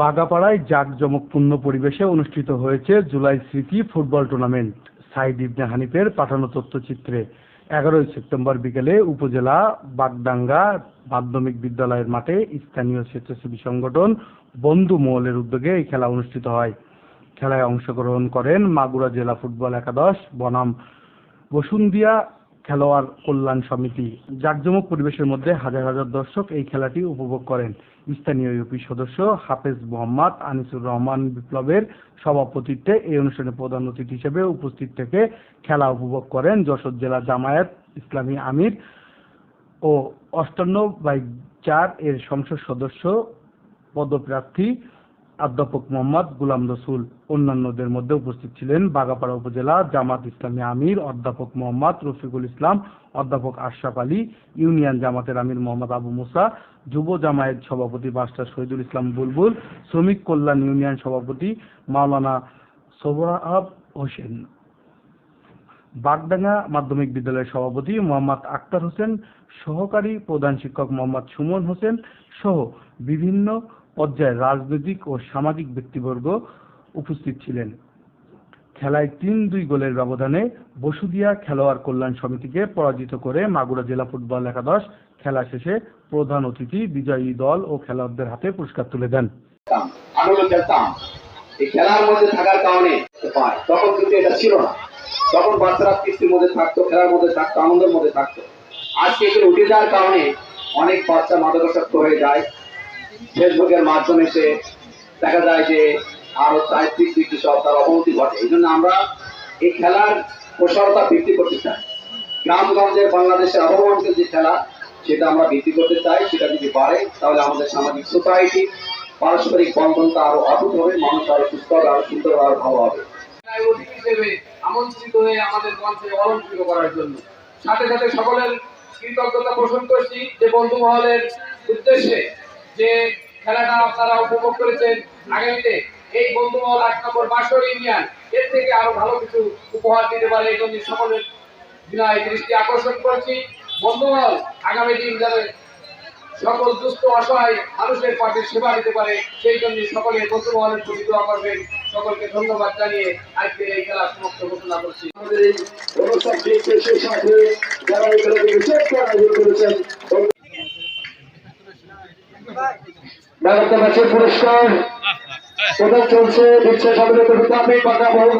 বাগাপাড়ায় জাঁকজমকপূর্ণ পরিবেশে অনুষ্ঠিত হয়েছে জুলাই স্মৃতি ফুটবল টুর্নামেন্ট। সাইদ ইবনে হানিফের পাঠানো তথ্যচিত্রে এগারোই সেপ্টেম্বর বিকেলে উপজেলা বাগডাঙ্গা মাধ্যমিক বিদ্যালয়ের মাঠে স্থানীয় স্বেচ্ছাসেবী সংগঠন বন্ধু মহলের উদ্যোগে এই খেলা অনুষ্ঠিত হয়। খেলায় অংশগ্রহণ করেন মাগুরা জেলা ফুটবল একাদশ বনাম বসুন্দিয়া খেলোয়াড় কল্যাণ সমিতি। জাঁকজমক পরিবেশের মধ্যে হাজার হাজার দর্শক এই খেলাটি উপভোগ করেন। স্থানীয় ইউপি সদস্য হাফেজ মোহাম্মদ আনিসুর রহমান বিপ্লবের সভাপতিত্বে এই অনুষ্ঠানে প্রধান অতিথি হিসেবে উপস্থিত থেকে খেলা উপভোগ করেন যশোর জেলা জামায়াত ইসলামী আমির ও অষ্টান্ন বাই চার এর সংসদ সদস্য, পদপ্রার্থী অধ্যাপক মোহাম্মদ গুলাম রসুল অন্যান্যদের মধ্যে উপস্থিত ছিলেন বাগাপাড়া উপজেলা জামাত ইসলামী আমির অধ্যাপক মোহাম্মদ রফিকুল ইসলাম, অধ্যাপক আশরাফ আলী, ইউনিয়ন জামাতের আমির মোহাম্মদ আবু মুসা, যুব জামায়াত সভাপতি মাস্টার শহীদুল ইসলাম বুলবুল, শ্রমিক কল্যাণ ইউনিয়ন সভাপতি মাওলানা সোহরাব হোসেন। বাগডাঙ্গা মাধ্যমিক বিদ্যালয়ের সভাপতি মোহাম্মদ আক্তার হোসেন, সহকারী প্রধান শিক্ষক মোহাম্মদ সুমন হোসেন সহ বিভিন্ন পর্যায়ের রাজনৈতিক ও সামাজিক ব্যক্তিবর্গ উপস্থিত ছিলেন। খেলায় তিন দুই গোলের ব্যবধানে বসুদিয়া খেলোয়াড় কল্যাণ সমিতিকে পরাজিত করে মাগুরা জেলা ফুটবল একাদশ খেলা শেষে প্রধান অতিথি, বিজয়ী দল ও খেলোয়াড়দের হাতে পুরস্কার তুলে দেন। এই খেলার মধ্যে থাকার কারণে তখন কিন্তু এটা ছিল না। তখন বাচ্চারা কৃষ্টির মধ্যে থাকতো, খেলার মধ্যে থাকতো, আনন্দের মধ্যে থাকতো। আজকে এখানে উঠে যাওয়ার কারণে অনেক বাচ্চা মাদকাসক্ত হয়ে যায়। ফেসবুকের মাধ্যমে সে দেখা যায় যে আরও চারিত্রিক দিকটি সব তার অবনতি ঘটে। এই জন্য আমরা এই খেলার প্রসারতা বৃদ্ধি করতে চাই। গ্রামগঞ্জে বাংলাদেশের আবহাওয়াঞ্চল যে খেলা, সেটা আমরা বৃদ্ধি করতে চাই, সেটা যদি বাড়ে, তাহলে আমাদের সামাজিক সোসাইটি পারস্পরিক বন্ধনটা আরও অটুট হবে, মানুষ আরও সুস্থ হবে, আরও সুন্দর আরও ভালো হবে। আমন্ত্রিত হয়ে আমাদের মঞ্চে অলঙ্কৃত করার জন্য। সাথে সাথে সকলের কৃতজ্ঞতা পোষণ করছি যে বন্ধু মহলের উদ্দেশ্যে যে খেলাটা আপনারা উপভোগ করেছেন আগামীতে, এই বন্ধু মহল আট নম্বর বাসর ইউনিয়ন এর থেকে আরও ভালো কিছু উপহার দিতে পারে এই জন্য সকলের বিনয়, দৃষ্টি আকর্ষণ করছি। বন্ধু মহল, আগামী দিন যাতে সকল দুস্থ, অসহায় মানুষের পাশে সেবা দিতে পারে, সেই জন্য সকলে বন্ধু মহলের প্রতি দোয়া করবেন। সকলকে ধন্যবাদ জানিয়ে আজকের এই খেলা সমাপ্ত ঘোষণা করছি। আমাদের এই অনুষ্ঠানটি শেষের সাথে যারা এই খেলাকে করেছেন ম্যান অফ দ্য ম্যাচের পুরস্কার। প্রদান চলছে দিচ্ছে স্বাধীনতা কথা বহু